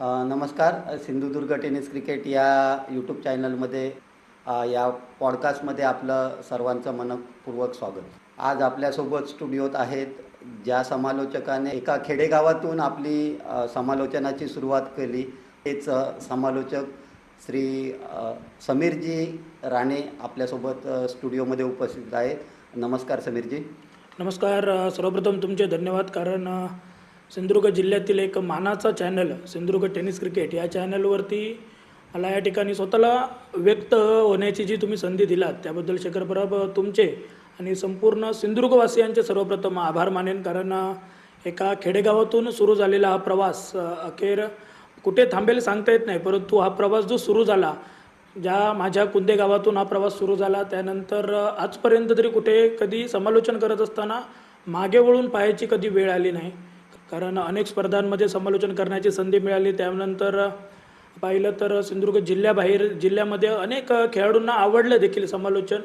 नमस्कार. Sindhudurg tennis cricket या YouTube चॅनलमध्ये या पॉडकास्टमध्ये आपलं सर्वांचं मनपूर्वक स्वागत. आज आपल्यासोबत स्टुडिओत आहेत ज्या समालोचकाने एका खेडेगावातून आपली समालोचनाची सुरुवात केली. तेच समालोचक श्री समीरजी राणे आपल्यासोबत स्टुडिओमध्ये उपस्थित आहेत. नमस्कार समीरजी. नमस्कार. सर्वप्रथम तुमचे धन्यवाद. कारण सिंधुदुर्ग जिल्ह्यातील एक मानाचा चॅनल सिंधुदुर्ग टेनिस क्रिकेट या चॅनलवरती मला या ठिकाणी स्वतःला व्यक्त होण्याची जी तुम्ही संधी दिलात त्याबद्दल शेखरपराब तुमचे आणि संपूर्ण सिंधुदुर्गवासियांचे सर्वप्रथम आभार मानेन. कारण एका खेडेगावातून सुरू झालेला हा प्रवास अखेर कुठे थांबेल सांगता येत नाही परंतु हा प्रवास जो सुरू झाला ज्या माझ्या कुंदे गावातून हा प्रवास सुरू झाला त्यानंतर आजपर्यंत तरी कुठे कधी समालोचन करत असताना मागे वळून पाहायची कधी वेळ आली नाही. कारण अनेक स्पर्धांमध्ये समालोचन करण्याची संधी मिळाली. त्यानंतर पाहिलं तर सिंधुदुर्ग जिल्ह्याबाहेर जिल्ह्यामध्ये अनेक खेळाडूंना आवडलं देखील समालोचन.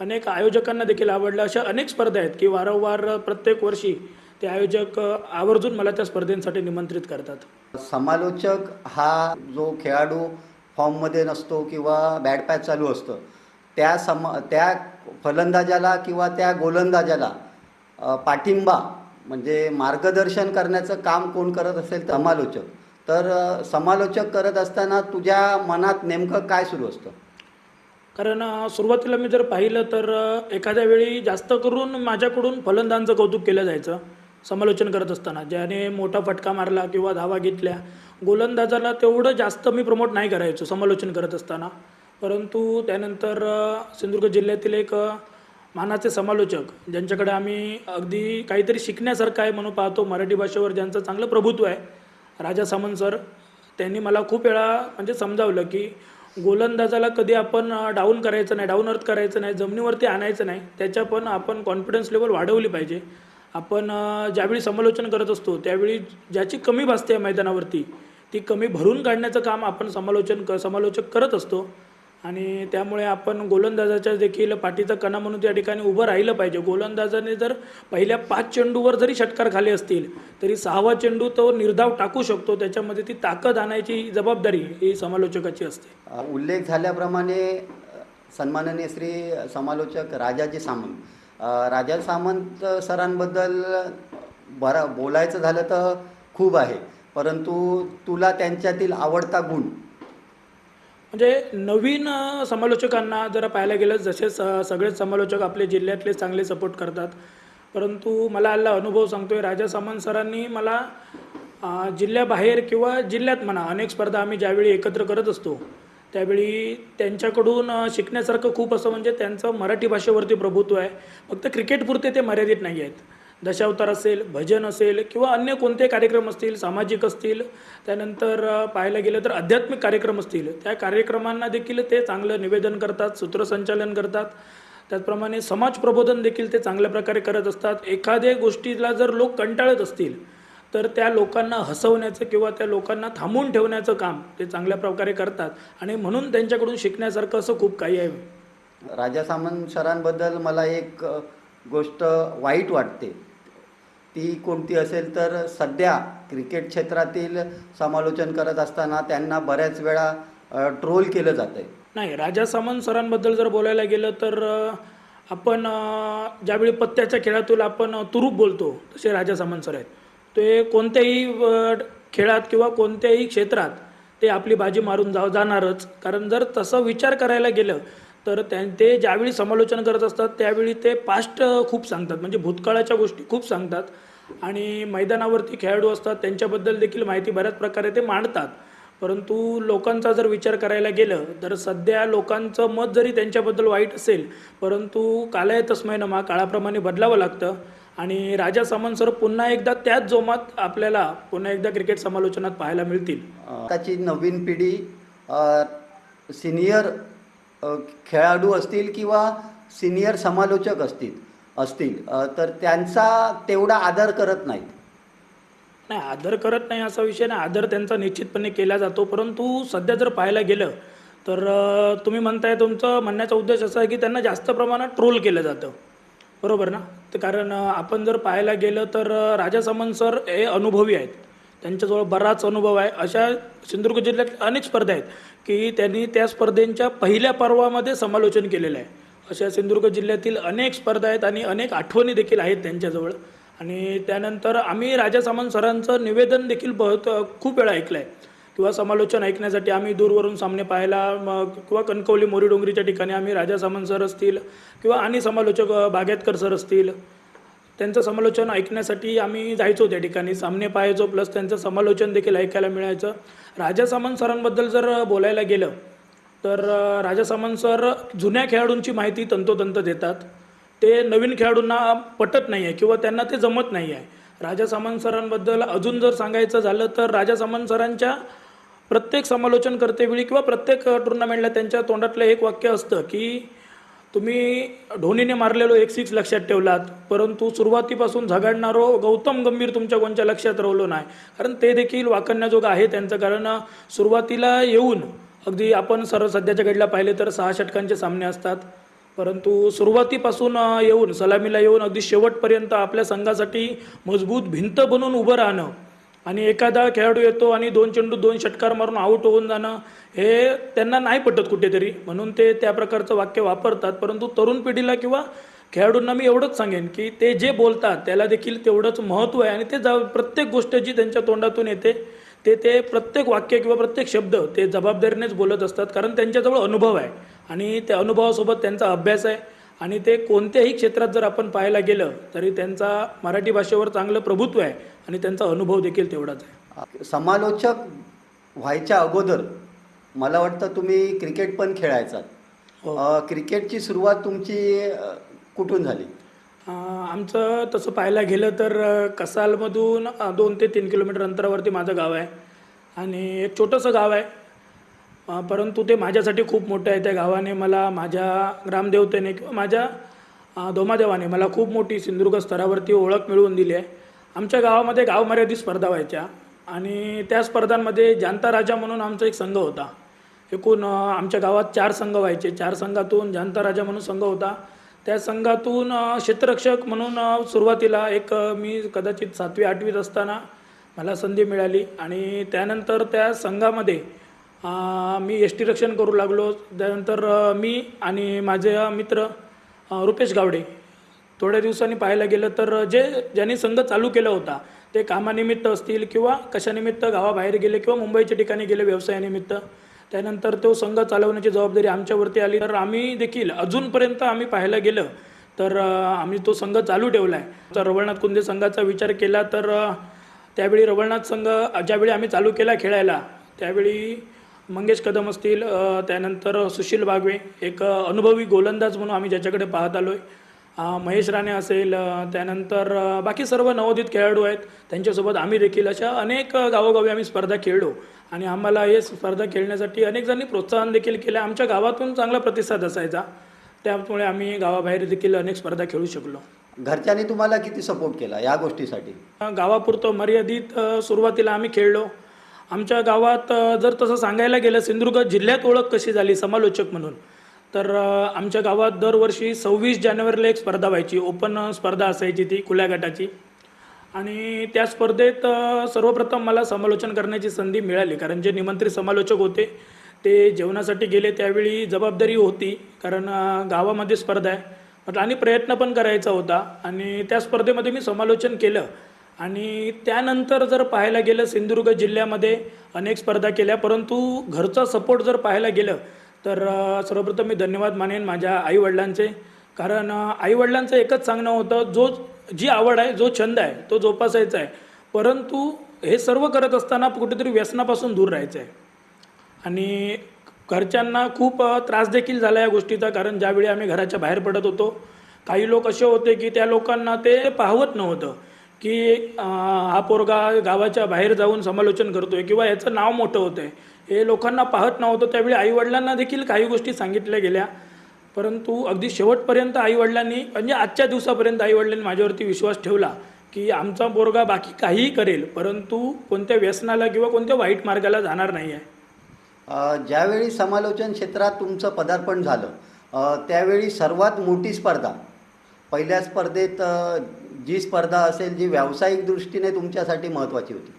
अनेक आयोजकांना देखील आवडलं. अशा अनेक स्पर्धा आहेत की वारंवार प्रत्येक वर्षी ते आयोजक आवर्जून मला त्या स्पर्धेसाठी निमंत्रित करतात. समालोचक हा जो खेळाडू फॉर्ममध्ये नसतो किंवा बॅट पॅच चालू असतं त्या सम त्या फलंदाजाला किंवा त्या गोलंदाजाला पाठिंबा म्हणजे मार्गदर्शन करण्याचं काम कोण करत असेल तर समालोचक. तर समालोचक करत असताना तुझ्या मनात नेमकं काय सुरू असतं? कारण सुरुवातीला मी जर पाहिलं तर एखाद्या वेळी जास्त करून माझ्याकडून फलंदांचं कौतुक केलं जायचं समालोचन करत असताना. ज्याने मोठा फटका मारला किंवा धावा घेतल्या गोलंदाजाला तेवढं जास्त मी प्रमोट नाही करायचो समालोचन करत असताना. परंतु त्यानंतर सिंधुदुर्ग जिल्ह्यातील एक मानाचे समालोचक ज्यांच्याकडे आम्ही अगदी काहीतरी शिकण्यासारखं आहे म्हणून पाहतो मराठी भाषेवर ज्यांचं चांगलं प्रभुत्व आहे. राजा सामंत सर त्यांनी मला खूप वेळा म्हणजे समजावलं की गोलंदाजाला कधी आपण डाऊन करायचं नाही डाऊन अर्थ करायचं नाही जमिनीवरती आणायचं नाही त्याच्या पण आपण कॉन्फिडन्स लेवल वाढवली पाहिजे. आपण ज्यावेळी समालोचन करत असतो त्यावेळी ज्याची कमी भासते मैदानावरती ती कमी भरून काढण्याचं काम आपण समालोचन क समालोचक करत असतो. आणि त्यामुळे आपण गोलंदाजाच्या देखील पाठीचा कणा म्हणून त्या ठिकाणी उभं राहिलं पाहिजे. गोलंदाजाने जर पहिल्या पाच चेंडूवर जरी षटकार खाले असतील तरी सहावा चेंडू तो निर्धाव टाकू शकतो. त्याच्यामध्ये ती ताकद आणायची जबाबदारी ही समालोचकाची असते. उल्लेख झाल्याप्रमाणे सन्माननीय श्री समालोचक राजाजी सामंत. राजा सामंत सरांबद्दल बरा बोलायचं झालं तर खूप आहे. परंतु तुला त्यांच्यातील आवडता गुण म्हणजे नवीन समालोचकांना जर पाहायला गेलं जसे स सगळेच समालोचक आपले जिल्ह्यातले चांगले सपोर्ट करतात. परंतु मला आला अनुभव सांगतोय राजा सामंत सरांनी मला जिल्ह्याबाहेर किंवा जिल्ह्यात म्हणा अनेक स्पर्धा आम्ही ज्यावेळी एकत्र करत असतो त्यावेळी त्यांच्याकडून शिकण्यासारखं खूप असं म्हणजे त्यांचं मराठी भाषेवरती प्रभुत्व आहे. फक्त क्रिकेटपुरते ते मर्यादित नाही आहेत. दशावतार असेल भजन असेल किंवा अन्य कोणते कार्यक्रम असतील सामाजिक असतील त्यानंतर पाहायला गेलं तर आध्यात्मिक कार्यक्रम असतील. त्या कार्यक्रमांना देखील ते चांगलं निवेदन करतात सूत्रसंचालन करतात. त्याचप्रमाणे समाज प्रबोधन देखील ते चांगल्या प्रकारे करत असतात. एखाद्या गोष्टीला जर लोक कंटाळत असतील तर त्या लोकांना हसवण्याचं किंवा त्या लोकांना थांबून ठेवण्याचं काम ते चांगल्या प्रकारे करतात. आणि म्हणून त्यांच्याकडून शिकण्यासारखं असं खूप काही आहे. राजा सामंत सरांबद्दल मला एक गोष्ट वाईट वाटते. ती कोणती असेल तर सध्या क्रिकेट क्षेत्रातील समालोचन करत असताना त्यांना बऱ्याच वेळा ट्रोल केलं जातं आहे नाही राजा सामंत सरांबद्दल जर बोलायला गेलं तर आपण ज्यावेळी पत्त्याच्या खेळातून आपण तुरुप तुरूप बोलतो तसे राजा सामंत सर आहेत. ते कोणत्याही खेळात किंवा कोणत्याही क्षेत्रात ते आपली बाजी मारून जा जाणारच. कारण जर तसं विचार करायला गेलं तर त्या ते ज्यावेळी समालोचन करत असतात त्यावेळी ते पास्ट खूप सांगतात. म्हणजे भूतकाळाच्या गोष्टी खूप सांगतात. आणि मैदानावरती खेळाडू असतात त्यांच्याबद्दल देखील माहिती बऱ्याच प्रकारे ते मांडतात. परंतु लोकांचा जर विचार करायला गेलं तर सध्या लोकांचं मत जरी त्यांच्याबद्दल वाईट असेल परंतु कालाय तस्मय नमा काळाप्रमाणे बदलावं लागतं. आणि राजा सामंत सर पुन्हा एकदा त्याच जोमात आपल्याला पुन्हा एकदा क्रिकेट समालोचनात पाहायला मिळतील. आताची नवीन पिढी सिनियर खेळाडू असतील किंवा सिनियर समालोचक असतील असतील. तर त्यांचा तेवढा आदर करत नाहीत. नाही आदर करत नाही असा विषय नाही. आदर त्यांचा निश्चितपणे केला जातो. परंतु सध्या जर पाहायला गेलं तर तुम्ही म्हणताय तुमचं म्हणण्याचा उद्देश असा आहे की त्यांना जास्त प्रमाणात ट्रोल केलं जातं. बरोबर ना? तर कारण आपण जर पाहायला गेलं तर राजा सामंत सर हे अनुभवी आहेत. त्यांच्याजवळ बराच अनुभव आहे. अशा सिंधुदुर्ग जिल्ह्यात अनेक स्पर्धा आहेत की त्यांनी त्या स्पर्धेंच्या पहिल्या पर्वामध्ये समालोचन केलेलं आहे. अशा सिंधुदुर्ग जिल्ह्यातील अनेक स्पर्धा आहेत आणि अनेक आठवणी देखील आहेत त्यांच्याजवळ. आणि त्यानंतर आम्ही राजा सामंत सरांचं निवेदन देखील बहुत खूप वेळा ऐकलं आहे किंवा समालोचन ऐकण्यासाठी आम्ही दूरवरून सामने पाहायला मग किंवा कणकवली मोरी डोंगरीच्या ठिकाणी आम्ही राजा सामंत सर असतील किंवा आणि समालोचक अ, बागेतकर सर असतील त्यांचं समालोचन ऐकण्यासाठी आम्ही जायचो त्या ठिकाणी. सामने पाहायचो प्लस त्यांचं समालोचन देखील ऐकायला मिळायचं. राजा सामंत सरांबद्दल जर बोलायला गेलं तर राजा सामंत सर जुन्या खेळाडूंची माहिती तंतोतंत देतात. ते नवीन खेळाडूंना पटत नाही आहे किंवा त्यांना ते जमत नाही आहे राजा सामंत सरांबद्दल अजून जर सांगायचं झालं तर राजा सामंत सरांच्या प्रत्येक समालोचन करतेवेळी किंवा प्रत्येक टुर्नामेंटला त्यांच्या तोंडातलं एक वाक्य असतं की तुम्ही धोनीने मारलेलो एक सिक्स लक्षात ठेवलात परंतु सुरुवातीपासून झगाडणारो गौतम गंभीर तुमच्या कोणच्या लक्षात राहिलो नाही. कारण ते देखील वाकण्याजोगं आहे त्यांचं. कारण सुरुवातीला येऊन अगदी आपण सर सध्याच्या घडीला पाहिले तर सहा षटकांचे सामने असतात. परंतु सुरुवातीपासून येऊन सलामीला येऊन अगदी शेवटपर्यंत आपल्या संघासाठी मजबूत भिंत बनून उभं राहणं आणि एखादा खेळाडू येतो आणि दोन चेंडू दोन षटकार मारून आऊट होऊन जाणं हे त्यांना नाही पटत कुठेतरी. म्हणून ते त्या प्रकारचं वाक्य वापरतात. परंतु तरुण पिढीला किंवा खेळाडूंना मी एवढंच सांगेन की ते जे बोलतात त्याला देखील तेवढंच महत्त्व आहे आणि ते जा प्रत्येक गोष्ट जी त्यांच्या तोंडातून येते. ते ते प्रत्येक वाक्य किंवा प्रत्येक शब्द ते जबाबदारीनेच बोलत असतात कारण त्यांच्याजवळ अनुभव आहे. आणि त्या अनुभवासोबत त्यांचा अभ्यास आहे. आणि ते कोणत्याही क्षेत्रात जर आपण पाहायला गेलं तरी त्यांचा मराठी भाषेवर चांगलं प्रभुत्व आहे. आणि त्यांचा अनुभव देखील तेवढाच आहे. समालोचक व्हायच्या अगोदर मला वाटतं तुम्ही क्रिकेट पण खेळायचात. हो. क्रिकेटची सुरुवात तुमची कुठून झाली? आमचं तसं पाहायला गेलं तर कसालमधून दोन ते तीन किलोमीटर अंतरावरती माझं गाव आहे. आणि एक छोटंसं गाव आहे. परंतु ते माझ्यासाठी खूप मोठं आहे. त्या गावाने मला माझ्या ग्रामदेवतेने किंवा माझ्या धोमादेवाने दोमादेवाने मला खूप मोठी सिंधुदुर्ग स्तरावरती ओळख मिळवून दिली आहे. आमच्या गावामध्ये गाव मर्यादित स्पर्धा व्हायच्या. आणि त्या स्पर्धांमध्ये जानता राजा म्हणून आमचा एक संघ होता. एकूण आमच्या गावात चार संघ व्हायचे. चार संघातून जानता राजा म्हणून संघ होता. त्या संघातून क्षेत्ररक्षक म्हणून सुरुवातीला एक मी कदाचित सातवी आठवीत असताना मला संधी मिळाली आणि त्यानंतर त्या संघामध्ये मी यष्टी रक्षण करू लागलो. त्यानंतर मी आणि माझे मित्र रुपेश गावडे थोड्या दिवसांनी पाहायला गेलं तर जे ज्यांनी संघ चालू केला होता ते कामानिमित्त असतील किंवा कशानिमित्त गावाबाहेर गेले किंवा मुंबईच्या ठिकाणी गेले व्यवसायानिमित्त त्यानंतर तो संघ चालवण्याची जबाबदारी आमच्यावरती आली. तर आम्ही देखील अजूनपर्यंत आम्ही पाहायला गेलं. तर आम्ही तो संघ चालू ठेवला आहे तर रवळनाथ कुंदे संघाचा विचार केला तर त्यावेळी रवळनाथ संघ ज्यावेळी आम्ही चालू केला खेळायला त्यावेळी मंगेश कदम असतील त्यानंतर सुशील बागवे एक अनुभवी गोलंदाज म्हणून आम्ही ज्याच्याकडे पाहत आलो आहे महेश राणे असेल त्यानंतर बाकी सर्व नवोदित खेळाडू आहेत. त्यांच्यासोबत आम्ही देखील अशा अनेक गावोगावी आम्ही स्पर्धा खेळलो. आणि आम्हाला हे स्पर्धा खेळण्यासाठी अनेक जणांनी प्रोत्साहन देखील केलं. आमच्या गावातून चांगला प्रतिसाद असायचा. त्यामुळे आम्ही गावाबाहेर देखील अनेक स्पर्धा खेळू शकलो. घरच्यांनी तुम्हाला किती सपोर्ट केला या गोष्टीसाठी? गावापुरतं मर्यादित सुरुवातीला आम्ही खेळलो. आमच्या गावात जर तसं सांगायला गेलं सिंधुदुर्ग जिल्ह्यात ओळख कशी झाली समालोचक म्हणून तर आमच्या गावात दरवर्षी सव्वीस जानेवारीला एक स्पर्धा व्हायची. ओपन स्पर्धा असायची ती खुल्या गटाची. आणि त्या स्पर्धेत सर्वप्रथम मला समालोचन करण्याची संधी मिळाली. कारण जे निमंत्रित समालोचक होते ते जेवणासाठी गेले त्यावेळी जबाबदारी होती. कारण गावामध्ये स्पर्धा आहे. म्हटलं आणि प्रयत्न पण करायचा होता. आणि त्या स्पर्धेमध्ये मी समालोचन केलं. आणि त्यानंतर जर पाहायला गेलं सिंधुदुर्ग जिल्ह्यामध्ये अनेक स्पर्धा केल्या. परंतु घरचा सपोर्ट जर पाहायला गेलं तर सर्वप्रथम मी धन्यवाद मानेन माझ्या आईवडिलांचे. कारण आईवडिलांचं एकच सांगणं होतं जो जी आवड आहे जो छंद आहे तो जोपासायचा आहे. परंतु हे सर्व करत असताना कुठेतरी व्यसनापासून दूर राहायचं आहे. आणि घरच्यांना खूप त्रासदेखील त्रास देखील झाला या गोष्टीचा कारण ज्यावेळी आम्ही घराच्या बाहेर पडत होतो काही लोक असे होते की त्या लोकांना ते पाहवत नव्हतं की हा पोरगा गावाच्या बाहेर जाऊन समालोचन करतो आहे किंवा याचं नाव मोठं होतं आहे हे लोकांना पाहत नव्हतं. त्यावेळी आईवडिलांना देखील काही गोष्टी सांगितल्या गेल्या. परंतु अगदी शेवटपर्यंत आईवडिलांनी म्हणजे आजच्या दिवसापर्यंत आईवडिलांनी माझ्यावरती विश्वास ठेवला की आमचा पोरगा बाकी काहीही करेल परंतु कोणत्या व्यसनाला किंवा कोणत्या वाईट मार्गाला जाणार नाही आहे ज्यावेळी समालोचन क्षेत्रात तुमचं पदार्पण झालं त्यावेळी सर्वात मोठी स्पर्धा पहिल्या स्पर्धेत जी स्पर्धा असेल जी व्यावसायिक दृष्टीने तुमच्यासाठी महत्त्वाची होती.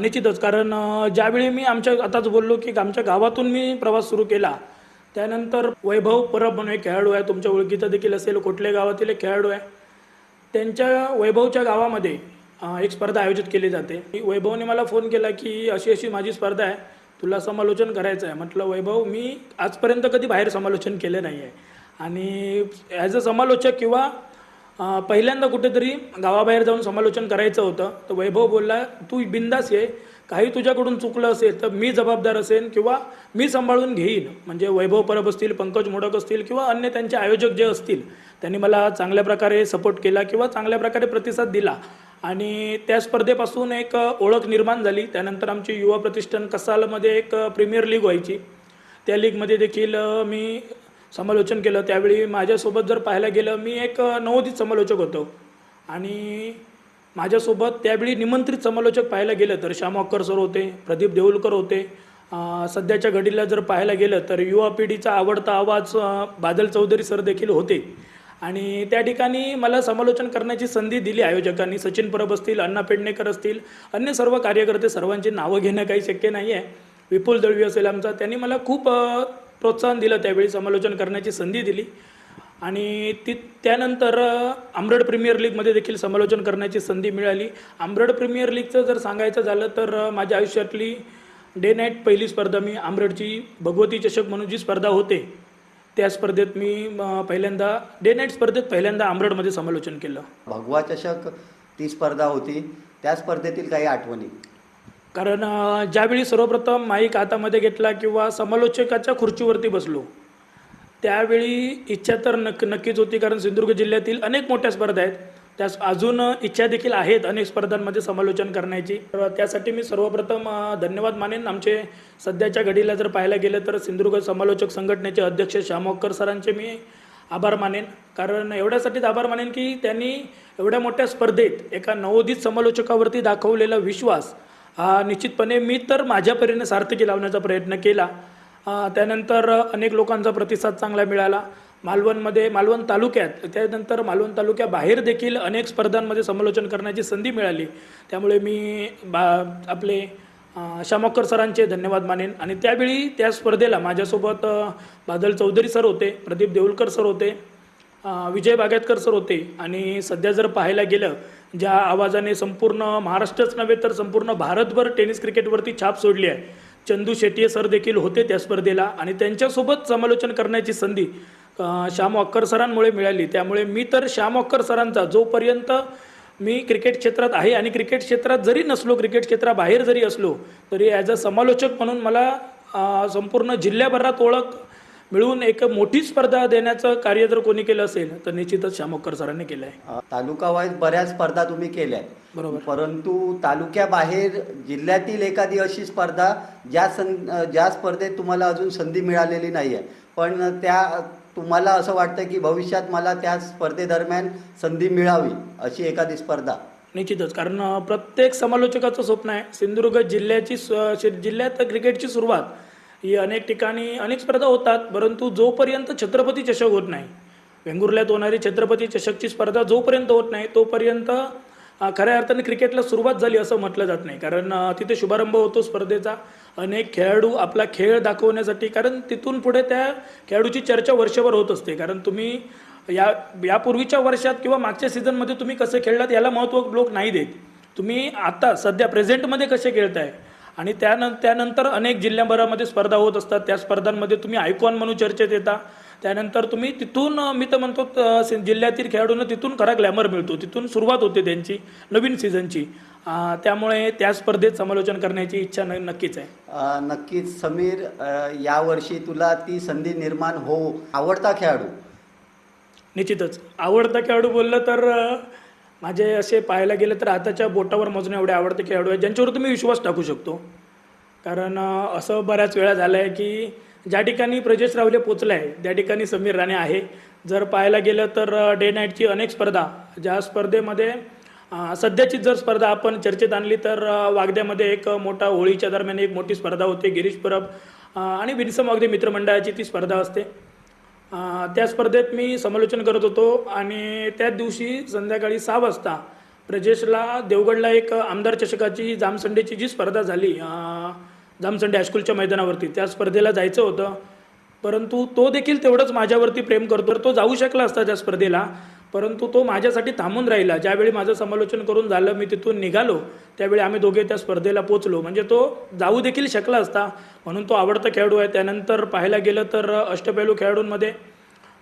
निश्चितच. कारण ज्यावेळी मी आमच्या आताच बोललो की आमच्या गावातून मी प्रवास सुरू केला त्यानंतर वैभव परब म्हणून एक खेळाडू आहे. तुमच्या ओळखीचा देखील असेल कोटले गावातील एक खेळाडू आहे. त्यांच्या वैभवच्या गावामध्ये एक स्पर्धा आयोजित केली जाते. वैभवने मला फोन केला की अशी अशी माझी स्पर्धा आहे. तुला समालोचन करायचं आहे. म्हटलं वैभव मी आजपर्यंत कधी बाहेर समालोचन केलं नाही आहे. आणि ॲज अ समालोचक किंवा पहिल्यांदा कुठेतरी गावाबाहेर जाऊन समालोचन करायचं होतं तर वैभव बोलला तू बिंदास ये. काही तुझ्याकडून चुकलं असेल तर मी जबाबदार असेन किंवा मी सांभाळून घेईन. म्हणजे वैभव परब असतील पंकज मोडक असतील किंवा अन्य त्यांचे आयोजक जे असतील त्यांनी मला चांगल्या प्रकारे सपोर्ट केला किंवा चांगल्या प्रकारे प्रतिसाद दिला. आणि त्या स्पर्धेपासून एक ओळख निर्माण झाली. त्यानंतर आमची युवा प्रतिष्ठान कसालमध्ये एक प्रीमियर लीग व्हायची. त्या लीगमध्ये देखील मी समालोचन केलं. त्यावेळी माझ्यासोबत जर पाहायला गेलं मी एक नवोदित समालोचक होतो. आणि माझ्यासोबत त्यावेळी निमंत्रित समालोचक पाहायला गेलं तर श्याम अक्कर सर होते प्रदीप देऊलकर होते. सध्याच्या घडीला जर पाहायला गेलं तर युवा पिढीचा आवडता आवाज बादल चौधरी सर देखील होते. आणि त्या ठिकाणी मला समालोचन करण्याची संधी दिली आयोजकांनी. सचिन परब असतील अण्णा पेडणेकर असतील अन्य सर्व कार्यकर्ते सर्वांची नावं घेणं काही शक्य नाही आहे विपुल दळवी असेल आमचा. त्यांनी मला खूप प्रोत्साहन दिलं त्यावेळी समालोचन करण्याची संधी दिली. आणि ती त्यानंतर अ, आंबरड प्रीमियर लीगमध्ये देखील समालोचन करण्याची संधी मिळाली. आंबरड प्रीमियर लीगचं जर सांगायचं झालं तर माझ्या आयुष्यातली डे नाईट पहिली स्पर्धा मी आंबरडची भगवती चषक म्हणून जी स्पर्धा होते त्या स्पर्धेत मी पहिल्यांदा डे नाईट स्पर्धेत पहिल्यांदा आंबरडमध्ये समालोचन केलं. भगवा चषक ती स्पर्धा होती. त्या स्पर्धेतील काही आठवणी? कारण ज्यावेळी सर्वप्रथम माईक हातामध्ये घेतला किंवा समालोचकाच्या खुर्चीवरती बसलो त्यावेळी इच्छा तर नक् नक्कीच होती कारण सिंधुदुर्ग जिल्ह्यातील अनेक मोठ्या स्पर्धा आहेत. त्यास अजून इच्छा देखील आहेत अनेक स्पर्धांमध्ये समालोचन करण्याची. तर त्यासाठी मी सर्वप्रथम धन्यवाद मानेन. आमचे सध्याच्या घडीला जर पाहायला गेलं तर सिंधुदुर्ग समालोचक संघटनेचे अध्यक्ष श्यामोक्कर सरांचे मी आभार मानेन. कारण एवढ्यासाठीच आभार मानेन की त्यांनी एवढ्या मोठ्या स्पर्धेत एका नवोदित समालोचकावरती दाखवलेला विश्वास हा निश्चितपणे मी तर माझ्या परीने सार्थकी लावण्याचा प्रयत्न केला. त्यानंतर अनेक लोकांचा प्रतिसाद चांगला मिळाला. मालवणमध्ये मालवण तालुक्यात त्यानंतर मालवण तालुक्याबाहेर देखील अनेक स्पर्धांमध्ये समालोचन करण्याची संधी मिळाली. त्यामुळे मी बा आपले शामोकर सरांचे धन्यवाद मानेन. आणि त्यावेळी त्या स्पर्धेला माझ्यासोबत बादल चौधरी सर होते प्रदीप देऊलकर सर होते विजय बागेतकर सर होते. आणि सध्या जर पाहायला गेलं ज्या आवाजाने संपूर्ण महाराष्ट्रच नव्हे तर संपूर्ण भारतभर टेनिस क्रिकेटवरती छाप सोडली आहे. चंदू शेट्ये सर देखील होते त्या स्पर्धेला आणि त्यांच्यासोबत समालोचन करण्याची संधी श्याम अक्कर सरांमुळे मिळाली. त्यामुळे मी तर श्याम अक्कर सरांचा जोपर्यंत मी क्रिकेट क्षेत्रात आहे आणि क्रिकेट क्षेत्रात जरी नसलो क्रिकेट क्षेत्राबाहेर जरी असलो तरी ॲज अ समालोचक म्हणून मला संपूर्ण जिल्ह्याभरात ओळख मिळून एक मोठी स्पर्धा देण्याचं कार्य जर कोणी केलं असेल तर निश्चितच श्यामोक्कर सरांनी केलं आहे. तालुका वाईज बऱ्याच स्पर्धा तुम्ही केल्या बरोबर. परंतु तालुक्याबाहेर जिल्ह्यातील एखादी अशी स्पर्धा ज्या सं ज्या स्पर्धेत तुम्हाला अजून संधी मिळालेली नाही आहे. पण त्या तुम्हाला असं वाटतं की भविष्यात मला त्या स्पर्धेदरम्यान संधी मिळावी अशी एखादी स्पर्धा? निश्चितच. कारण प्रत्येक समालोचकाचं स्वप्न आहे. सिंधुदुर्ग जिल्ह्याची जिल्ह्यात क्रिकेटची सुरुवात ही अनेक ठिकाणी अनेक स्पर्धा होतात परंतु जोपर्यंत छत्रपती चषक होत नाही वेंगुर्ल्यात होणारी छत्रपती चषकची स्पर्धा जोपर्यंत होत नाही तोपर्यंत खऱ्या अर्थाने क्रिकेटला सुरुवात झाली असं म्हटलं जात नाही. कारण तिथे शुभारंभ होतो स्पर्धेचा. अनेक खेळाडू आपला खेळ दाखवण्यासाठी कारण तिथून पुढे त्या खेळाडूची चर्चा वर्षभर होत असते. कारण तुम्ही या यापूर्वीच्या वर्षात किंवा मागच्या सीझनमध्ये तुम्ही कसे खेळलात याला महत्त्व लोक नाही देत. तुम्ही आता सध्या प्रेझेंटमध्ये कसे खेळताय? आणि त्यानं त्यानंतर अनेक जिल्ह्याभरामध्ये स्पर्धा होत असतात. त्या स्पर्धांमध्ये तुम्ही आयकॉन म्हणून चर्चेत येता. त्यानंतर तुम्ही तिथून मी तर म्हणतो जिल्ह्यातील खेळाडूंना तिथून खरा ग्लॅमर मिळतो. तिथून सुरुवात होते त्यांची नवीन सीझनची त्यामुळे त्या स्पर्धेत समालोचन करण्याची इच्छा न नक्कीच आहे. नक्कीच. समीर यावर्षी तुला ती संधी निर्माण हो. आवडता खेळाडू? निश्चितच. आवडता खेळाडू बोललं तर माझे असे पाहायला गेलं तर आताच्या बोटावर मोजणे एवढे आवडते खेळाडू आहेत ज्यांच्यावर तुम्ही विश्वास टाकू शकतो. कारण असं बऱ्याच वेळा झालं आहे की ज्या ठिकाणी प्रजेश रावले पोचलं आहे त्या ठिकाणी समीर राणे आहे. जर पाहायला गेलं तर डे नाईटची अनेक स्पर्धा ज्या स्पर्धेमध्ये सध्याची जर स्पर्धा आपण चर्चेत आणली तर वागद्यामध्ये एक मोठा होळीच्या दरम्यान एक मोठी स्पर्धा होते गिरीश परब आणि विन्सम वागदे मित्रमंडळाची ती स्पर्धा असते. त्या स्पर्धेत मी समालोचन करत होतो आणि त्याच दिवशी संध्याकाळी सहा वाजता प्रजेशला देवगडला एक आमदार चषकाची जामसंडेची जी स्पर्धा झाली जामसंडे हायस्कूलच्या मैदानावरती त्या स्पर्धेला जायचं होतं. परंतु तो देखील तेवढंच माझ्यावरती प्रेम करतो तर तो जाऊ शकला असता त्या स्पर्धेला. परंतु तो माझ्यासाठी थांबून राहिला. ज्यावेळी माझं समालोचन करून झालं मी तिथून निघालो. त्यावेळी आम्ही दोघे त्या स्पर्धेला पोचलो म्हणजे तो जाऊ देखील शकला असता. म्हणून तो आवडता खेळाडू आहे. त्यानंतर पाहायला गेलं तर अष्टपैलू खेळाडूंमध्ये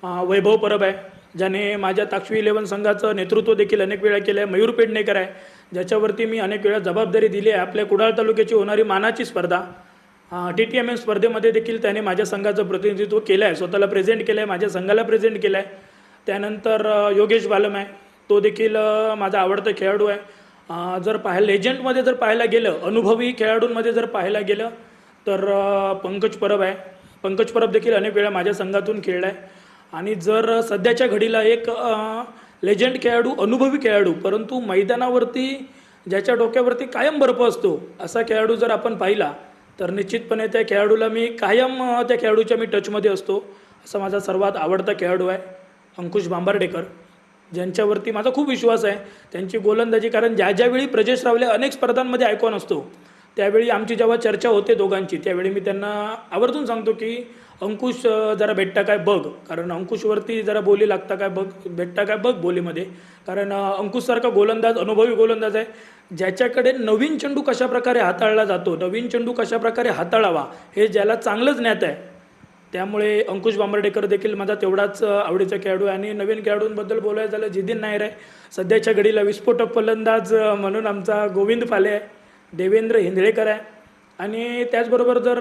वैभव परब आहे. ज्याने माझ्या ताक्षवी इलेवन संघाचं नेतृत्व देखील अनेक वेळा केलं आहे मयूर पेडणेकर आहे. ज्याच्यावरती मी अनेक वेळा जबाबदारी दिली आहे. आपल्या कुडाळ तालुक्याची होणारी मानाची स्पर्धा. टी टी एम एम स्पर्धेमध्ये देखील त्याने माझ्या संघाचं प्रतिनिधित्व केलं आहे स्वतःला प्रेझेंट केलं आहे माझ्या संघाला प्रेझेंट केलं आहे त्यानंतर योगेश बालम आहे. तो देखील माझा आवडता खेळाडू आहे. जर पाहायला लेजंडमध्ये जर पाहायला गेलं अनुभवी खेळाडूंमध्ये जर पाहायला गेलं तर पंकज परब आहे. पंकज परब देखील अनेक वेळा माझ्या संघातून खेळला आहे आणि जर सध्याच्या घडीला एक लेजंड खेळाडू अनुभवी खेळाडू परंतु मैदानावरती ज्याच्या डोक्यावरती कायम बर्फ असतो असा खेळाडू जर आपण पाहिला तर निश्चितपणे त्या खेळाडूला मी कायम त्या खेळाडूच्या मी टचमध्ये असतो असा माझा सर्वात आवडता खेळाडू आहे. अंकुश बांबर्डेकर ज्यांच्यावरती माझा खूप विश्वास आहे त्यांची गोलंदाजी कारण ज्या ज्यावेळी प्रजेश रावले अनेक स्पर्धांमध्ये आयकॉन असतो त्यावेळी आमची जेव्हा चर्चा होते दोघांची त्यावेळी मी त्यांना आवर्जून सांगतो की अंकुश जरा भेटता काय बघ कारण अंकुशवरती जरा बोली लागता काय बघ भेटता काय बघ बोलीमध्ये कारण अंकुशसारखा गोलंदाज अनुभवी गोलंदाज आहे ज्याच्याकडे नवीन चेंडू कशा प्रकारे हाताळला जातो नवीन चेंडू कशाप्रकारे हाताळावा हे ज्याला चांगलंच ज्ञात आहे त्यामुळे अंकुश बांबर्डेकर देखील माझा तेवढाच आवडीचा खेळाडू आहे. आणि नवीन खेळाडूंबद्दल बोलायचं झालं जिदिन नायर आहे. सध्याच्या घडीला विस्फोटक फलंदाज म्हणून आमचा गोविंद फाले आहे. देवेंद्र हिंदळेकर आहे. आणि त्याचबरोबर जर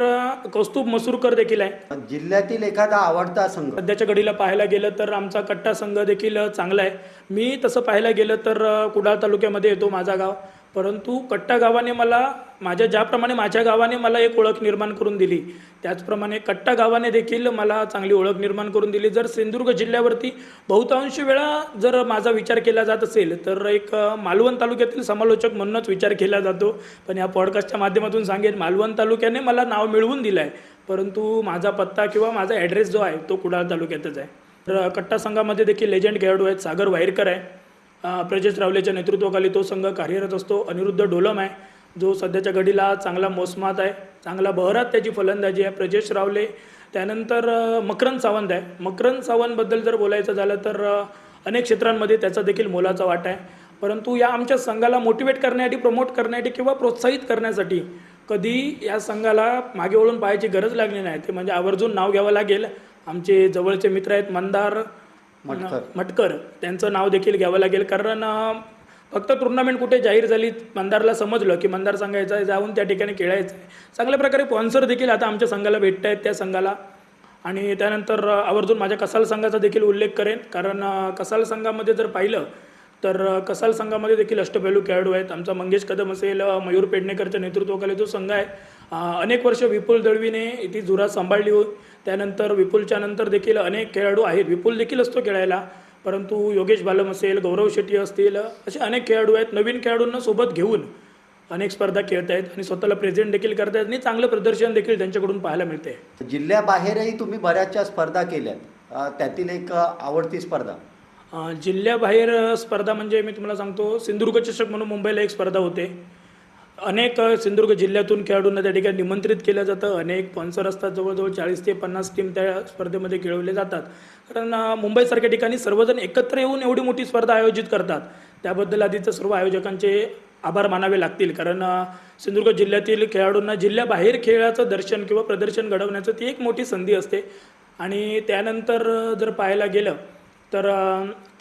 कौस्तुभ मसूरकर देखील आहे. जिल्ह्यातील एखादा आवडता संघ. सध्याच्या घडीला पाहायला गेलं तर आमचा कट्टा संघ देखील चांगला आहे. मी तसं पाहायला गेलं तर कुडाळ तालुक्यामध्ये येतो माझा गाव. परंतु कट्टा गावाने मला माझ्या ज्याप्रमाणे माझ्या गावाने मला एक ओळख निर्माण करून दिली त्याचप्रमाणे कट्टा गावाने देखील मला चांगली ओळख निर्माण करून दिली. जर सिंधुदुर्ग जिल्ह्यावरती बहुतांश वेळा जर माझा विचार केला जात असेल तर एक मालवण तालुक्यातील समालोचक म्हणूनच विचार केला जातो. पण या पॉडकास्टच्या माध्यमातून सांगेन मालवण तालुक्याने मला नाव मिळवून दिलं आहे परंतु माझा पत्ता किंवा माझा ॲड्रेस जो आहे तो कुडाळ तालुक्यातच आहे. तर कट्टा संघामध्ये देखील लेजंड खेळाडू आहेत सागर वाईरकर आहे. प्रजेश रावलेच्या नेतृत्वाखाली तो संघ कार्यरत असतो. अनिरुद्ध डोलम आहे. जो सध्याच्या घडीला चांगला मोसमात आहे चांगला बहरात त्याची फलंदाजी आहे प्रजेश रावले त्यानंतर मकरंद सावंत आहे. मकरंद सावंतबद्दल जर बोलायचं झालं तर अनेक क्षेत्रांमध्ये त्याचा देखील मोलाचा वाटा आहे. परंतु या आमच्या संघाला मोटिवेट करण्यासाठी प्रमोट करण्यासाठी किंवा प्रोत्साहित करण्यासाठी कधी या संघाला मागे वळून पाहायची गरज लागली नाही. ते म्हणजे आवर्जून नाव घ्यावं लागेल. आमचे जवळचे मित्र आहेत मंदार मटकर. मटकर. त्यांचं नाव देखील घ्यावं लागेल. कारण फक्त टुर्नामेंट कुठे जाहीर झाली मंदारला समजलं की मंदार संघायचं आहे जाऊन त्या ठिकाणी खेळायचं आहे. चांगल्या प्रकारे स्पॉन्सर देखील आता आमच्या संघाला भेटत आहेत त्या संघाला. आणि त्यानंतर आवर्जून माझ्या कसाल संघाचा देखील उल्लेख करेन. कारण कसाल संघामध्ये जर पाहिलं तर कसाल संघामध्ये देखील अष्टपैलू खेळाडू आहेत. आमचा मंगेश कदम असेल मयूर पेडणेकरच्या नेतृत्वाखाली जो संघ आहे अनेक वर्ष विपुल दळवीने ती जुरा सांभाळली हो त्यानंतर विपुलच्या नंतर देखील अनेक खेळाडू आहेत. विपुल देखील असतो खेळायला. परंतु योगेश बालम असेल गौरव शेट्टी असतील असे अनेक खेळाडू आहेत नवीन खेळाडूंना सोबत घेऊन अनेक स्पर्धा खेळत आहेत आणि स्वतःला प्रेझेंट देखील करत आहेत आणि चांगलं प्रदर्शन देखील त्यांच्याकडून पाहायला मिळते जिल्ह्याबाहेरही तुम्ही बऱ्याचशा स्पर्धा केल्यात. त्यातील एक आवडती स्पर्धा. जिल्ह्याबाहेर स्पर्धा म्हणजे मी तुम्हाला सांगतो सिंधुदुर्ग चषक म्हणून मुंबईला एक स्पर्धा होते. अनेक सिंधुदुर्ग जिल्ह्यातून खेळाडूंना त्या ठिकाणी निमंत्रित केलं जातं. अनेक स्पॉन्सर असतात. जवळजवळ चाळीस ते पन्नास टीम त्या स्पर्धेमध्ये खेळवले जातात. कारण मुंबईसारख्या ठिकाणी सर्वजण एकत्र येऊन एवढी मोठी स्पर्धा आयोजित करतात. त्याबद्दल आधीचं सर्व आयोजकांचे आभार मानावे लागतील. कारण सिंधुदुर्ग जिल्ह्यातील खेळाडूंना जिल्ह्याबाहेर खेळाचं दर्शन किंवा प्रदर्शन घडवण्याचं ती एक मोठी संधी असते. आणि त्यानंतर जर पाहायला गेलं तर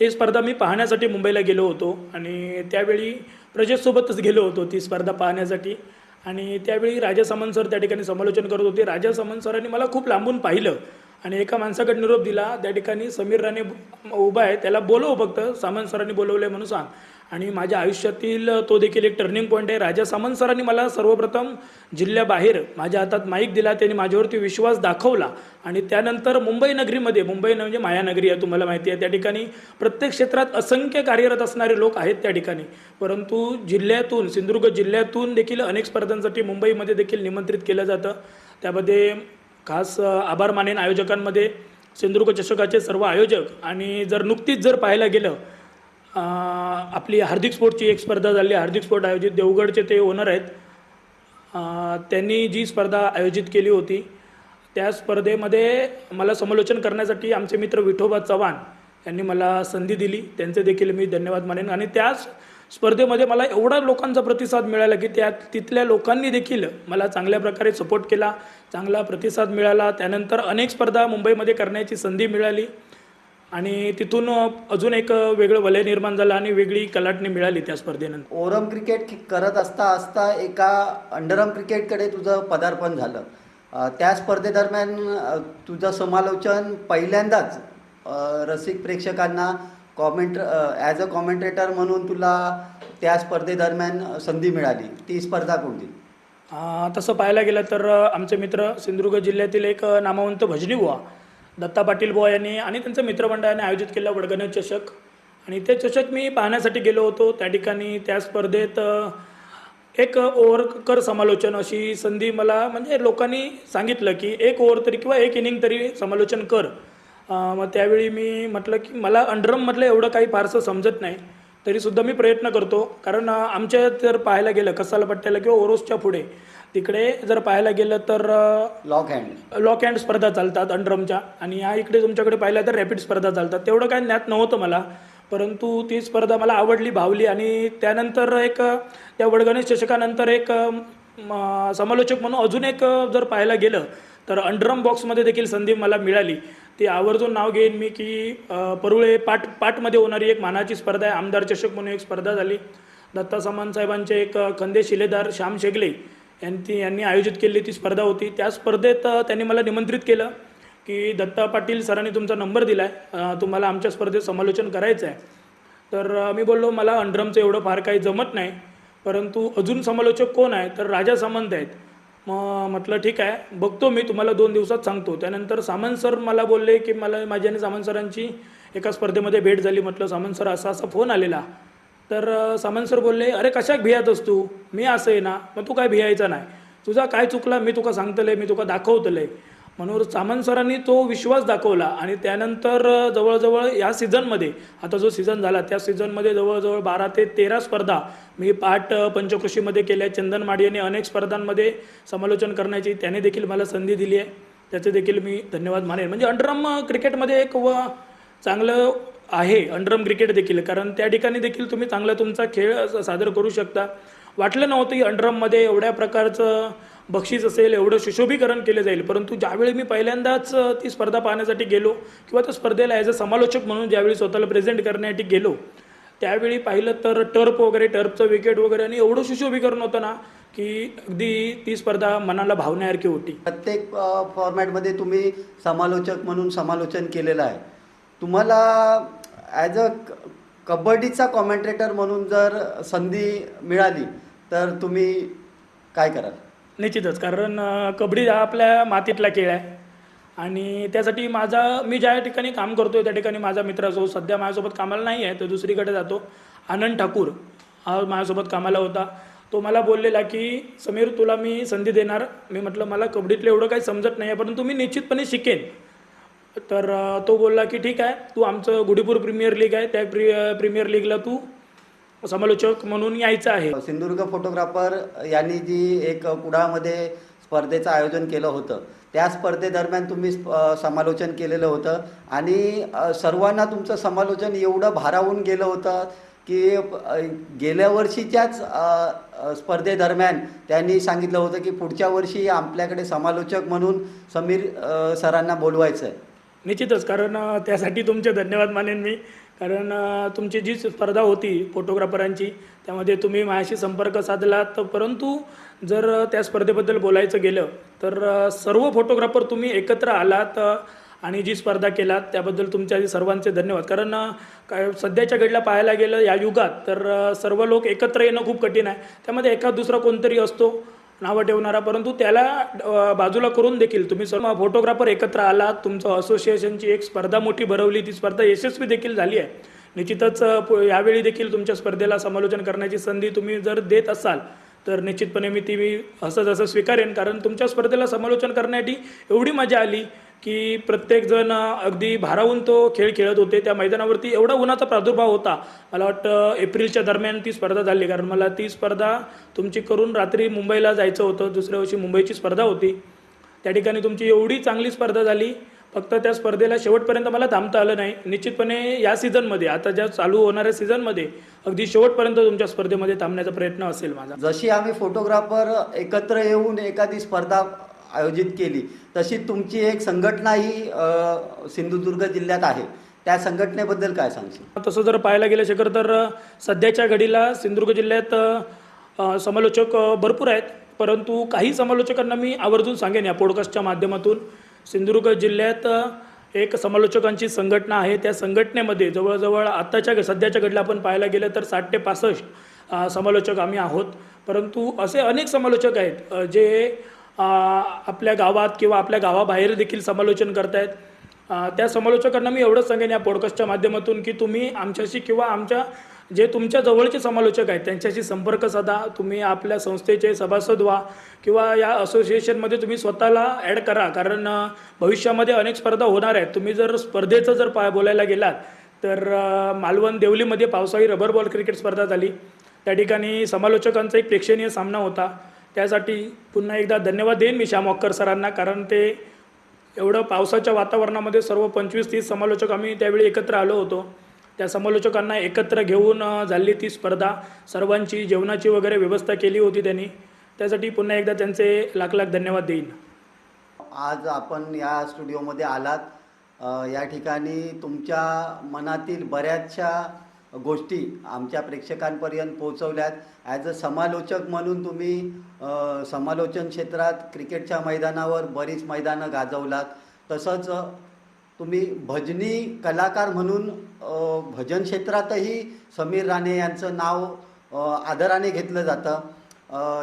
ते स्पर्धा मी पाहण्यासाठी मुंबईला गेलो होतो. आणि त्यावेळी प्रजेसोबतच गेलो होतो ती स्पर्धा पाहण्यासाठी. आणि त्यावेळी राजा सामंत सर त्या ठिकाणी समालोचन करत होते. राजा सामंत सरांनी मला खूप लांबून पाहिलं आणि एका माणसाकडे निरोप दिला. त्या ठिकाणी समीर राणे उभा आहे. त्याला बोलव फक्त. सामंत सरांनी बोलवलं म्हणून सांग. आणि माझ्या आयुष्यातील तो देखील एक टर्निंग पॉईंट आहे. राजा सामंत सरांनी मला सर्वप्रथम जिल्ह्याबाहेर माझ्या हातात माईक दिला. त्यांनी माझ्यावरती विश्वास दाखवला. आणि त्यानंतर मुंबई नगरीमध्ये मुंबई म्हणजे मायानगरी आहे तुम्हाला माहिती आहे. त्या ठिकाणी प्रत्येक क्षेत्रात असंख्य कार्यरत असणारे लोक आहेत त्या ठिकाणी. परंतु जिल्ह्यातून सिंधुदुर्ग जिल्ह्यातून देखील अनेक स्पर्धांसाठी मुंबईमध्ये देखील निमंत्रित केलं जातं. त्यामध्ये खास आभार मानेन आयोजकांमध्ये. सिंधुदुर्ग चषकाचे सर्व आयोजक. आणि जर नुकतीच जर पाहायला गेलं आपली हार्दिक स्पोर्टची एक स्पर्धा झाली. हार्दिक स्पोर्ट आयोजित देवगडचे ते ओनर आहेत. त्यांनी जी स्पर्धा आयोजित केली होती त्या स्पर्धेमध्ये मला समालोचन करण्यासाठी आमचे मित्र विठोबा चव्हाण यांनी मला संधी दिली. त्यांचे देखील मी धन्यवाद मानेन. आणि त्याच स्पर्धेमध्ये मला एवढा लोकांचा प्रतिसाद मिळाला की त्या तिथल्या लोकांनी देखील मला चांगल्या प्रकारे सपोर्ट केला चांगला प्रतिसाद मिळाला. त्यानंतर अनेक स्पर्धा मुंबईमध्ये करण्याची संधी मिळाली. आणि तिथून अजून एक वेगळं वलय निर्माण झालं आणि वेगळी कलाटणी मिळाली त्या स्पर्धेनंतर. ओरम क्रिकेट करत असता असता एका अंडरम क्रिकेटकडे तुझं पदार्पण झालं. त्या स्पर्धेदरम्यान तुझं समालोचन पहिल्यांदाच रसिक प्रेक्षकांना कॉमेंट ॲज अ कॉमेंट्रेटर म्हणून तुला त्या स्पर्धेदरम्यान संधी मिळाली. ती स्पर्धा कोणती? तसं पाहायला गेलं तर आमचे मित्र सिंधुदुर्ग जिल्ह्यातील एक नामवंत भजनी बुवा. दत्ता पाटील बुवा यांनी आणि त्यांचं मित्रमंडळाने आयोजित केला वडगणे चषक. आणि ते चषक मी पाहण्यासाठी गेलो होतो. त्या ठिकाणी त्या स्पर्धेत एक एक ओव्हरकर समालोचन अशी संधी मला म्हणजे लोकांनी सांगितलं की एक ओव्हर तरी किंवा एक इनिंग तरी समालोचन कर. मग त्यावेळी मी म्हटलं की मला अंडरममधलं एवढं काही फारसं समजत नाही. तरीसुद्धा मी प्रयत्न करतो. कारण आमच्या जर पाहायला गेलं कसाला पट्ट्याला किंवा ओरोसच्या पुढे. तिकडे जर पाहायला गेलं तर लॉक हँड लॉक हँड स्पर्धा चालतात अंडरमच्या आणि या इकडे तुमच्याकडे पाहिलं तर रॅपिड स्पर्धा चालतात. तेवढं काय ज्ञात नव्हतं मला. परंतु ती स्पर्धा मला आवडली भावली. आणि त्यानंतर एक त्या वडगणेश चषकानंतर एक समालोचक म्हणून अजून एक जर पाहायला गेलं तर अंडरम बॉक्समध्ये देखील संधी मला मिळाली. ती आवर्जून नाव घेईन मी की परुळे पाट पाटमध्ये होणारी एक मानाची स्पर्धा आहे. आमदार चषक म्हणून एक स्पर्धा झाली. दत्ता सामंत साहेबांचे एक खंदे शिलेदार श्याम शेगले. यांनी यांनी आयोजित केलेली ती स्पर्धा होती. त्या स्पर्धेत त्यांनी मला निमंत्रित केलं की दत्ता पाटील सरांनी तुमचा नंबर दिला आहे तुम्हाला आमच्या स्पर्धेत समालोचन करायचं आहे तर मी बोललो मला अंडरमचं एवढं फार काही जमत नाही परंतु अजून समालोचक कोण आहे? तर राजा सामंत आहेत. मग म्हटलं ठीक आहे बघतो मी तुम्हाला दोन दिवसात सांगतो. त्यानंतर सामंत सर मला बोलले की मला माझी आणि सामंत सरांची एका स्पर्धेमध्ये भेट झाली. म्हटलं सामंत सर असा असा फोन आलेला. तर अ, सामंत सर बोलले अरे कशाक भियातस तू मी असं आहे ना मग तू काय भियायचा नाही. तुझा काय चुकला मी तुका सांगतले मी तुका दाखवतले. म्हणून सामंत सरांनी तो विश्वास दाखवला आणि त्यानंतर जवळजवळ या सीझनमध्ये आता जो सीझन झाला त्या सीझनमध्ये जवळजवळ बारा ते तेरा स्पर्धा मी पाठ पंचकृषीमध्ये केल्या. चंदन माडियाने अनेक स्पर्धांमध्ये समालोचन करण्याची त्याने देखील मला संधी दिली आहे. त्याचे देखील मी धन्यवाद मानेन. म्हणजे अंडरम क्रिकेटमध्ये एक व चांगलं आहे अंडरम क्रिकेट देखील. कारण त्या ठिकाणी देखील तुम्ही चांगला तुमचा खेळ सादर करू शकता. वाटलं नव्हतं की अंडरममध्ये एवढ्या प्रकारचं बक्षीस असेल एवढं सुशोभीकरण केलं जाईल. परंतु ज्यावेळी मी पहिल्यांदाच ती स्पर्धा पाहण्यासाठी गेलो किंवा त्या स्पर्धेला ॲज अ समालोचक म्हणून ज्यावेळी स्वतःला प्रेझेंट करण्यासाठी गेलो त्यावेळी पाहिलं तर टर्फ वगैरे टर्फचं विकेट वगैरे आणि एवढं सुशोभीकरण होतं ना की अगदी ती स्पर्धा मनाला भावण्यासारखी होती. प्रत्येक फॉर्मॅटमध्ये तुम्ही समालोचक म्हणून समालोचन केलेलं आहे. तुम्हाला ॲज अ कबड्डीचा कॉमेंट्रेटर म्हणून जर संधी मिळाली तर तुम्ही काय कराल? निश्चितच. कारण कबड्डी हा आपल्या मातीतला खेळ आहे. आणि त्यासाठी माझा मी ज्या ठिकाणी काम करतोय त्या ठिकाणी माझा मित्र असो सध्या माझ्यासोबत कामाला नाही आहे तो दुसरीकडे जातो. आनंद ठाकूर हा माझ्यासोबत कामाला होता. तो मला बोललेला की समीर तुला मी संधी देणार. मी म्हटलं मला कबड्डीतलं एवढं काही समजत नाही आहे परंतु मी निश्चितपणे शिकेन. तर तो बोलला की ठीक आहे तू आमचं गुडीपूर प्रीमियर लीग आहे त्या प्री प्रीमियर लीगला तू समालोचक म्हणून यायचं आहे. सिंधुदुर्ग फोटोग्राफर यांनी जी एक कुडामध्ये स्पर्धेचं आयोजन केलं होतं त्या स्पर्धेदरम्यान तुम्ही समालोचन केलेलं होतं आणि सर्वांना तुमचं समालोचन एवढं भारावून गेलं होतं की गेल्या वर्षीच्याच स्पर्धेदरम्यान त्यांनी सांगितलं होतं की पुढच्या वर्षी आपल्याकडे समालोचक म्हणून समीर सरांना बोलवायचं आहे निश्चितच कारण त्यासाठी तुमचे धन्यवाद मानेन मी. कारण तुमची जी स्पर्धा होती फोटोग्राफरांची त्यामध्ये तुम्ही माझ्याशी संपर्क साधलात. परंतु जर त्या स्पर्धेबद्दल बोलायचं गेलं तर सर्व फोटोग्राफर तुम्ही एकत्र आलात आणि जी स्पर्धा केलात त्याबद्दल तुमच्या सर्वांचे धन्यवाद. कारण काय सध्याच्या घडीला पाहायला गेलं या युगात तर सर्व लोक एकत्र येणं खूप कठीण आहे. त्यामध्ये एखाद दुसरा कोणतरी असतो नावं ठेवणारा परंतु त्याला बाजूला करून देखील तुम्ही सर्व फोटोग्राफर एकत्र आलात तुमचं असोसिएशनची एक स्पर्धा मोठी भरवली ती स्पर्धा यशस्वी देखील झाली आहे. निश्चितच प- यावेळी देखील तुमच्या स्पर्धेला समालोचन करण्याची संधी तुम्ही जर देत असाल तर निश्चितपणे मी ती मी असं जसं स्वीकारेन कारण तुमच्या स्पर्धेला समालोचन करण्यासाठी एवढी मजा आली की प्रत्येकजण अगदी भारावून तो खेळ खेळत होते. त्या मैदानावरती एवढा उन्हाचा प्रादुर्भाव होता. मला वाटतं एप्रिलच्या दरम्यान ती स्पर्धा झाली. कारण मला ती स्पर्धा तुमची करून रात्री मुंबईला जायचं होतं. दुसऱ्या वर्षी मुंबईची स्पर्धा होती. त्या ठिकाणी तुमची एवढी चांगली स्पर्धा झाली. फक्त त्या स्पर्धेला शेवटपर्यंत मला थांबता आलं नाही. निश्चितपणे या सीझनमध्ये आता ज्या चालू होणाऱ्या सीझनमध्ये अगदी शेवटपर्यंत तुमच्या स्पर्धेमध्ये थांबण्याचा प्रयत्न असेल माझा. जशी आम्ही फोटोग्राफर एकत्र येऊन एखादी स्पर्धा आयोजित केली. तशी तुमची एक संघटनाही ही सिंधुदुर्ग जिल्ह्यात आहे. त्या संघटनेबद्दल काय सांगशील? तसं जर पाहायला गेलं शेखर तर सध्याच्या घडीला सिंधुदुर्ग जिल्ह्यात समालोचक भरपूर आहेत. परंतु काही समालोचकांना मी आवर्जून सांगेन या पॉडकास्टच्या माध्यमातून. सिंधुदुर्ग जिल्ह्यात एक समालोचकांची संघटना आहे. त्या संघटनेमध्ये जवळजवळ आत्ताच्या सध्याच्या घडीला आपण पाहायला गेलं तर साठ ते पासष्ट समालोचक आम्ही आहोत. परंतु असे अनेक समालोचक आहेत जे आपल्या गावात किंवा आपल्या गावाबाहेर देखील समालोचन करतायत. त्या समालोचकांना मी एवढंच सांगेन या पॉडकास्टच्या माध्यमातून की तुम्ही आमच्याशी किंवा आमच्या जे तुमच्या जवळचे समालोचक आहेत त्यांच्याशी संपर्क साधा. तुम्ही आपल्या संस्थेचे सभासद व्हा किंवा या असोसिएशनमध्ये तुम्ही स्वतःला ॲड करा. कारण भविष्यामध्ये अनेक स्पर्धा होणार आहेत. तुम्ही जर स्पर्धेचं जर पा बोलायला गेलात तर मालवण देवलीमध्ये पावसाळी रबर बॉल क्रिकेट स्पर्धा झाली. त्या ठिकाणी समालोचकांचा एक प्रेक्षणीय सामना होता. त्यासाठी पुन्हा एकदा धन्यवाद देईन मी श्याम अक्कर सरांना कारण ते एवढं पावसाच्या वातावरणामध्ये सर्व पंचवीस तीस समालोचक आम्ही त्यावेळी एकत्र आलो होतो. त्या समालोचकांना एकत्र घेऊन झाली ती स्पर्धा. सर्वांची जेवणाची वगैरे व्यवस्था केली होती त्यांनी. त्यासाठी पुन्हा एकदा त्यांचे लाख लाख धन्यवाद देईन. आज आपण या स्टुडिओमध्ये आलात. या ठिकाणी तुमच्या मनातील बऱ्याचशा गोष्टी आमच्या प्रेक्षकांपर्यंत पोहोचवल्यात. ॲज अ समालोचक म्हणून तुम्ही समालोचन क्षेत्रात क्रिकेटच्या मैदानावर बरीच मैदानं गाजवलात. तसंच तुम्ही भजनी कलाकार म्हणून भजन क्षेत्रातही समीर राणे यांचं नाव आदराने घेतलं जातं.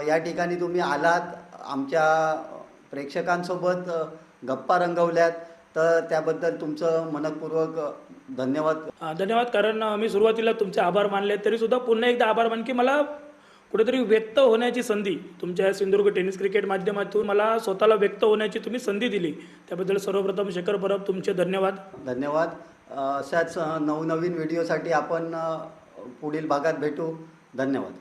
या ठिकाणी तुम्ही आलात आमच्या प्रेक्षकांसोबत गप्पा रंगवल्यात. तर त्याबद्दल तुमचं मनपूर्वक धन्यवाद. धन्यवाद कारण मी सुरुवातीला तुमचे आभार मानले तरीसुद्धा पुन्हा एकदा आभार मान की मला कुठेतरी व्यक्त होण्याची संधी तुमच्या सिंधुदुर्ग टेनिस क्रिकेट माध्यमातून मला स्वतःला व्यक्त होण्याची तुम्ही संधी दिली. त्याबद्दल सर्वप्रथम शेखर परब तुमचे धन्यवाद. धन्यवाद. अशाच नवनवीन व्हिडिओसाठी आपण पुढील भागात भेटू. धन्यवाद.